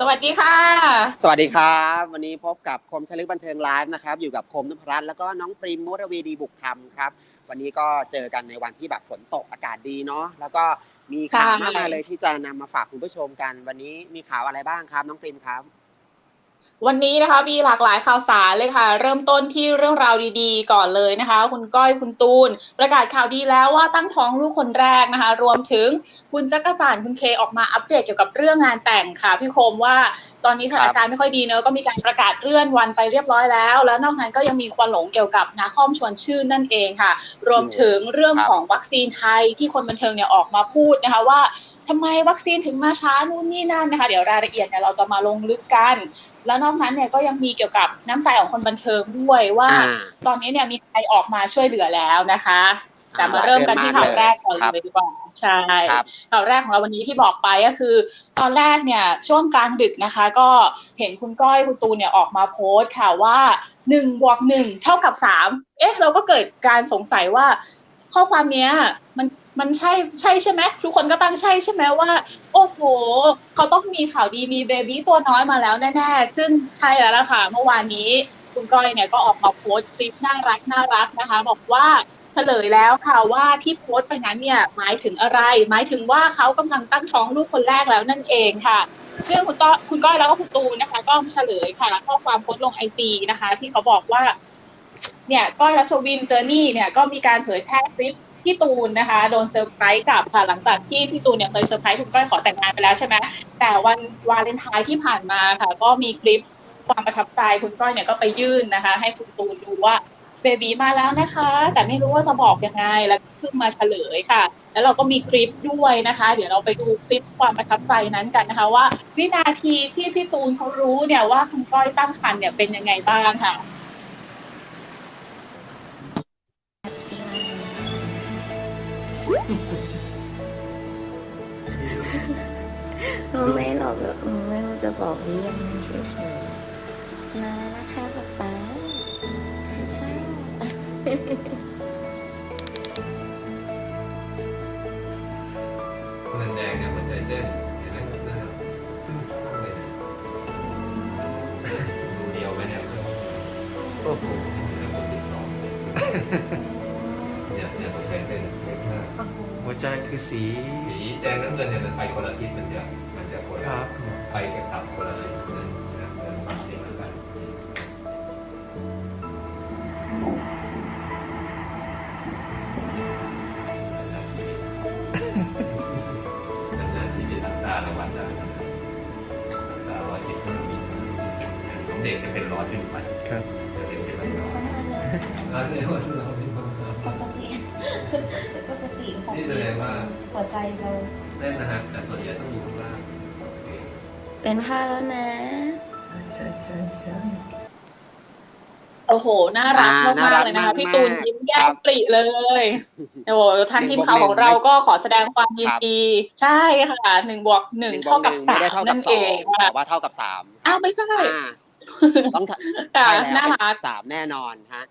สวัสดีค่ะ สวัสดีครับ วันนี้พบกับคมชลึกบันเทิงไลฟ์นะครับ อยู่กับคมนพรัตน์แล้วก็น้องปริมมุรวีดีบุกธรรมครับ วันนี้ก็เจอกันในวันที่แบบฝนตกอากาศดีเนาะแล้วก็มีข่าวใช่มากมายเลยที่จะนำมาฝากคุณผู้ชมกัน วันนี้มีข่าวอะไรบ้างครับ น้องปริมครับ วันนี้นะคะมีหลากหลายข่าวสารเลยค่ะ เริ่มต้นที่เรื่องราวดีๆ ก่อนเลยนะคะ คุณก้อยคุณตูน ประกาศข่าวดีแล้วว่าตั้งท้องลูกคนแรกนะคะ รวมถึงคุณจักรจันทร์คุณเคออกมาอัปเดตเกี่ยวกับเรื่องงานแต่งค่ะพี่โคมว่าตอนนี้สถานการณ์ไม่ค่อยดีเนอะก็มีการประกาศเลื่อนวันไปเรียบร้อยแล้ว แล้วนอกนั้นก็ยังมีควันหลงเกี่ยวกับนาคอมชวนชื่นนั่นเองค่ะ รวมถึงเรื่องของวัคซีนไทยที่คนบันเทิงเนี่ยออกมาพูดนะคะว่า ทำไมวัคซีนถึงมาช้านู่นนี่นั่นนะคะเดี๋ยวรายละเอียดเนี่ยเราจะมาลงลึกกัน แล้วนอกนั้นเนี่ยก็ยังมีเกี่ยวกับน้ำใจของคนบันเทิงด้วยว่าอ่า ตอนนี้เนี่ยมีใครออกมาช่วยเหลือแล้วนะคะอ่าแต่มาเริ่มกันที่เริ่มมากข่าวแรกก่อนครับเลยดีกว่าใช่ครับข่าวแรกของเราวันนี้ที่บอกไปก็คือ ตอนแรกเนี่ยช่วงกลางดึกนะคะ ก็เห็นคุณก้อยคุณตูนเนี่ยออกมาโพสต์ค่ะว่าหนึ่งบวกหนึ่งเท่ากับสามเอ๊ะ เราก็เกิดการสงสัยว่าข้อความเนี้ยมัน มันใช่ใช่ใช่ไหมทุกคนก็ตั้งใช่ใช่ไหมว่า โอ้โหเขาต้องมีข่าวดีมีเบบี้ตัวน้อยมาแล้วแน่ๆ ซึ่งใช่แล้วล่ะค่ะ เมื่อวานนี้คุณก้อยเนี่ยก็ออกมาโพสต์คลิปน่ารักน่ารักนะคะ บอกว่าเฉลยแล้วค่ะว่าที่โพสต์ไปนั้นเนี่ยหมายถึงอะไร หมายถึงว่าเขากำลังตั้งท้องลูกคนแรกแล้วนั่นเองค่ะ ซึ่งคุณต้อคุณก้อยแล้วก็คุณตูนนะคะ ก็เฉลยค่ะข้อความโพสต์ลงไอจีนะคะ ที่เขาบอกว่า เนี่ยก้อยรัชวินเจอร์นี่เนี่ยก็มีการเผยแพร่คลิป พี่ตูนนะคะ โดนเซอร์ไพรส์กลับค่ะหลังจากที่พี่ตูนเนี่ยเคยเซอร์ไพรส์คุณก้อยขอแต่งงานไปแล้วใช่ไหมแต่วันวาเลนไทน์ที่ผ่านมาค่ะ ก็มีคลิปความประทับใจคุณก้อยเนี่ยก็ไปยื่นนะคะ ให้คุณตูนดูว่าเบบีมาแล้วนะคะ แต่ไม่รู้ว่าจะบอกยังไงแล้วเพิ่งมาเฉลยค่ะ แล้วเราก็มีคลิปด้วยนะคะ เดี๋ยวเราไปดูคลิปความประทับใจนั้นกันนะคะ ว่าวินาทีที่พี่ตูนเขารู้เนี่ยว่าคุณก้อยตั้งครรภ์เนี่ยเป็นยังไงบ้างค่ะ เราไม่หรอกเออไม่รู้จะบอกหรือยังเฉยๆมาแล้วนะคะป๊าป๊าค่ะมันแดงเนี่ยหัวใจเต้นเห็นไหมนะครับเพิ่งสร้าเลยนะดูเดียวไหมเนี่ยโอ้โหแล้วคนที่สอง เนี่ยเนี่ยหัวใจเต้นเล็กมากหัวใจคือสีสีแดงน้ำเงินเนี่ยมันไปคนละทิศมันจะมันจะคนคละรับไปกับตับคนละทิศนั่นนะเดินมาสีเหมือนกันนานๆทีมีสัปดาห์ละวันได้สัปดาห์ร้อยสิบห้าวิของเด็กจะเป็นร้อยเป็นพัน ครับ จะเด็กจะเป็นร้อยร้อยเดียวเราเป็นคนปกติ ปกติของนี่แสดงว่าหัวใจเราแน่นนะฮะแต่ส่วนใหญ่ต้องอยู่ข้างล่างโอเคเป็นผ้าแล้วนะ ใช่ใช่ใช่โอ้โห น่ารักอ่ามากน่ารัๆกเลยนะคะมากพี่ตูนมากยิ้มแย้ครัมบปริเลยโอ้โหทางหนึ่ทีงมบวกข่าวของหนึ่งเราไม่ก็ขอแสดงความยินครับดี ใช่ค่ะหนึ่งบวกหนึ่งหนึ่งบวเท่ากหกับนึ่งสาไม่มได้เท่ากับนั่นสเอองงค่ะแต่ว่าเท่ากับสามอ้าวไม่ใช่อ่าต้องค่ะใช่แล้วน่ารักสามแน่นอนฮะ